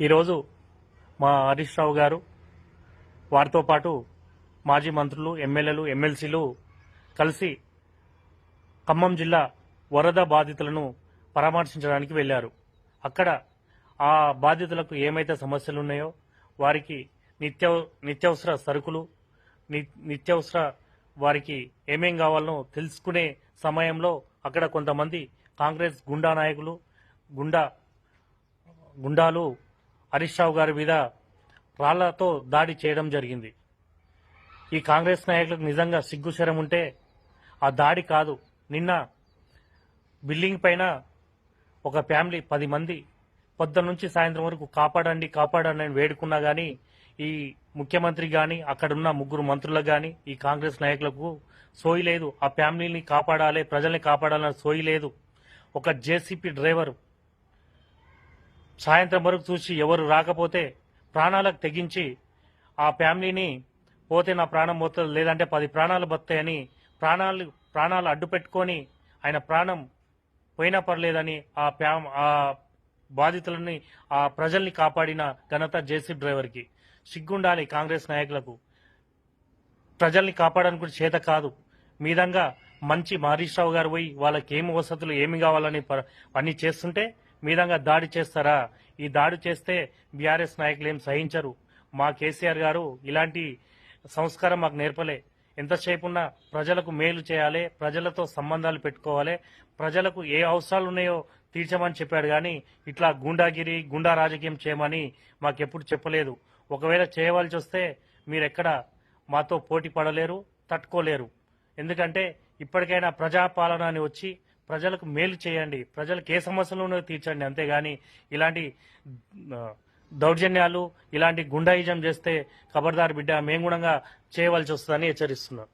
ఈరోజు మా హరీష్ రావు గారు వారితో పాటు మాజీ మంత్రులు ఎమ్మెల్యేలు ఎమ్మెల్సీలు కలిసి ఖమ్మం జిల్లా వరద బాధితులను పరామర్శించడానికి వెళ్ళారు అక్కడ ఆ బాధితులకు ఏమైతే సమస్యలు ఉన్నాయో వారికి నిత్య నిత్యావసర సరుకులు ని- నిత్యావసర వారికి ఏమేం కావాలనో తెలుసుకునే సమయంలో అక్కడ కొంతమంది కాంగ్రెస్ గుండా నాయకులు గుండా గుండాలు హరీష్ రావు గారి మీద రాళ్ళతో దాడి చేయడం జరిగింది. ఈ కాంగ్రెస్ నాయకులకు నిజంగా సిగ్గుశరం ఉంటే ఆ దాడి కాదు. నిన్న బిల్డింగ్ పైన ఒక ఫ్యామిలీ పది మంది పొద్దు నుంచి సాయంత్రం వరకు కాపాడండి కాపాడండి అని వేడుకున్నా కానీ ఈ ముఖ్యమంత్రి కానీ అక్కడున్న ముగ్గురు మంత్రులకు కానీ ఈ కాంగ్రెస్ నాయకులకు సోయి లేదు. ఆ ఫ్యామిలీని కాపాడాలి ప్రజల్ని కాపాడాలని సోయి లేదు. ఒక జేసీపీ డ్రైవర్ సాయంత్రం వరకు చూసి ఎవరు రాకపోతే ప్రాణాలకు తెగించి ఆ ఫ్యామిలీని పోతే నా ప్రాణం పోతుంది లేదంటే పది ప్రాణాలు బతాయని ప్రాణాలు ప్రాణాలు అడ్డు పెట్టుకొని ఆయన ప్రాణం పోయినా పర్లేదని ఆ ఫ్యామ్ ఆ బాధితులని ఆ ప్రజల్ని కాపాడిన ఘనత జేసీ డ్రైవర్కి. సిగ్గుండాలి కాంగ్రెస్ నాయకులకు. ప్రజల్ని కాపాడడానికి కూడా చేత కాదు. మీదంగా మంచి హరీష్ రావు గారు పోయి వాళ్ళకి ఏమి వసతులు ఏమి కావాలని ప- చేస్తుంటే మీదంగా దాడి చేస్తారా? ఈ దాడి చేస్తే బీఆర్ఎస్ నాయకులు ఏం సహించరు. మా కేసీఆర్ గారు ఇలాంటి సంస్కారం మాకు నేర్పలే. ఎంతసేపు ఉన్నా ప్రజలకు మేలు చేయాలి ప్రజలతో సంబంధాలు పెట్టుకోవాలి ప్రజలకు ఏ అవసరాలు ఉన్నాయో తీర్చమని చెప్పాడు కానీ ఇట్లా గుండాగిరి గుండా రాజకీయం చేయమని మాకెప్పుడు చెప్పలేదు. ఒకవేళ చేయవలసి వస్తే మీరెక్కడ మాతో పోటీ పడలేరు తట్టుకోలేరు. ఎందుకంటే ఇప్పటికైనా ప్రజాపాలన అని వచ్చి ప్రజలకు మేలు చేయండి. ప్రజలకు ఏ సమస్యలను తీర్చండి. అంతేగాని ఇలాంటి దౌర్జన్యాలు ఇలాంటి గుండాయిజం చేస్తే ఖబర్దార్ బిడ్డ మేము కూడా చేయవలసి వస్తుందని హెచ్చరిస్తున్నాం.